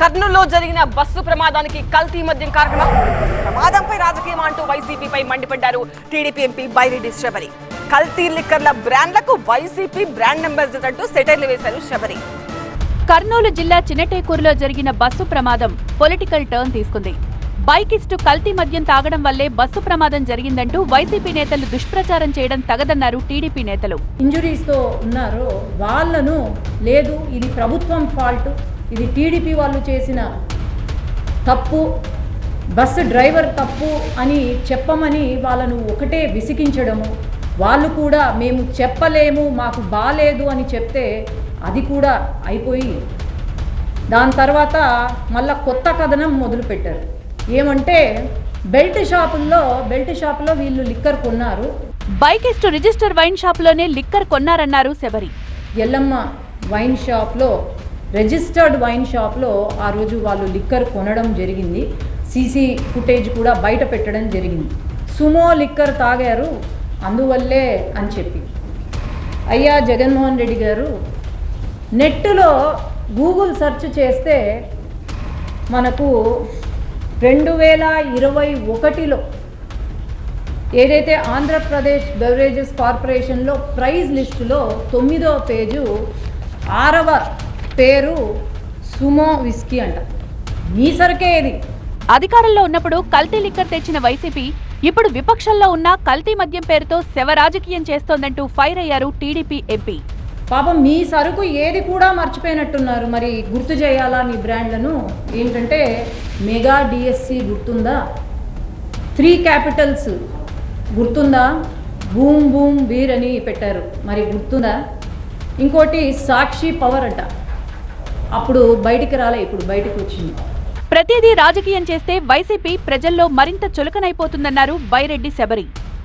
కర్నూలులో జరిగిన బస్సు ప్రమాదానికి కల్తీ మద్యం కారణమా ప్రమాదంపై రాజకీయం అంటూ వైసీపీపై మండిపడ్డారు టీడీపీ ఎంపీ బైరెడ్డి శబరి కల్తీ లిక్కర్ల బ్రాండ్లకు వైసీపీ బ్రాండ్ అంబాసిడర్ అంటూ సెటైర్లు వేశారు శబరి. కర్నూలు జిల్లా చిన్నటేకూరులో జరిగిన బస్సు ప్రమాదం పొలిటికల్ టర్న్ తీసుకుంది. బైకిస్టు కల్తీ మద్యం తాగడం వల్లే బస్సు ప్రమాదం జరిగిందంటూ వైసీపీ నేతలు దుష్ప్రచారం చేయడం తగదన్నారు టీడీపీ నేతలు. ఇంజురీస్తో ఉన్నారో వాళ్ళను లేదు ఇది ప్రభుత్వం ఫాల్ట్. ఇది టీడీపీ వాళ్ళు చేసిన తప్పు బస్సు డ్రైవర్ తప్పు అని చెప్పమని వాళ్ళను ఒకటే విసిగించడము. వాళ్ళు కూడా మేము చెప్పలేము మాకు బాలేదు అని చెప్తే అది కూడా అయిపోయి దాని తర్వాత మళ్ళా కొత్త కథనం మొదలుపెట్టారు. ఏమంటే బెల్ట్ షాపుల్లో బెల్ట్ షాపులో వీళ్ళు లిక్కర్ కొన్నారు. బైకిస్టు రిజిస్టర్ వైన్ షాపులోనే లిక్కర్ కొన్నారన్నారు శబరి. ఎల్లమ్మ వైన్ షాప్లో రిజిస్టర్డ్ వైన్ షాప్లో ఆ రోజు వాళ్ళు లిక్కర్ కొనడం జరిగింది. సీసీ ఫుటేజ్ కూడా బయట పెట్టడం జరిగింది. సుమో లిక్కర్ తాగారు అందువల్లే అని చెప్పి. అయ్యా జగన్మోహన్ రెడ్డి గారు నెట్టులో గూగుల్ సెర్చ్ చేస్తే మనకు రెండు వేల ఇరవై ఒకటిలో ఏదైతే ఆంధ్రప్రదేశ్ బెవరేజెస్ కార్పొరేషన్లో ప్రైజ్ లిస్టులో తొమ్మిదో పేజు ఆరవ పేరు సుమో విస్కీ అంట. మీ సరికే ఇది. అధికారంలో ఉన్నప్పుడు కల్తీ లిక్కర్ తెచ్చిన వైసీపీ ఇప్పుడు విపక్షంలో ఉన్న కల్తీ మద్యం పేరుతో శవ రాజకీయం చేస్తోందంటూ ఫైర్ అయ్యారు టీడీపీ ఎంపీ. పాపం మీ సరుకు ఏది కూడా మర్చిపోయినట్టున్నారు. మరి గుర్తు చేయాలా మీ బ్రాండ్లను? ఏంటంటే మెగా డిఎస్సి గుర్తుందా? త్రీ క్యాపిటల్స్ గుర్తుందా? బూమ్ బూమ్ వీర్ అని పెట్టారు. మరి గుర్తుందా? ఇంకోటి సాక్షి పవర్ అట. అప్పుడు బయటికి రాలే ఇప్పుడు బయటకు వచ్చింది. ప్రతిదీ రాజకీయం చేస్తే వైసీపీ ప్రజల్లో మరింత చులకనైపోతుందన్నారు బైరెడ్డి శబరి.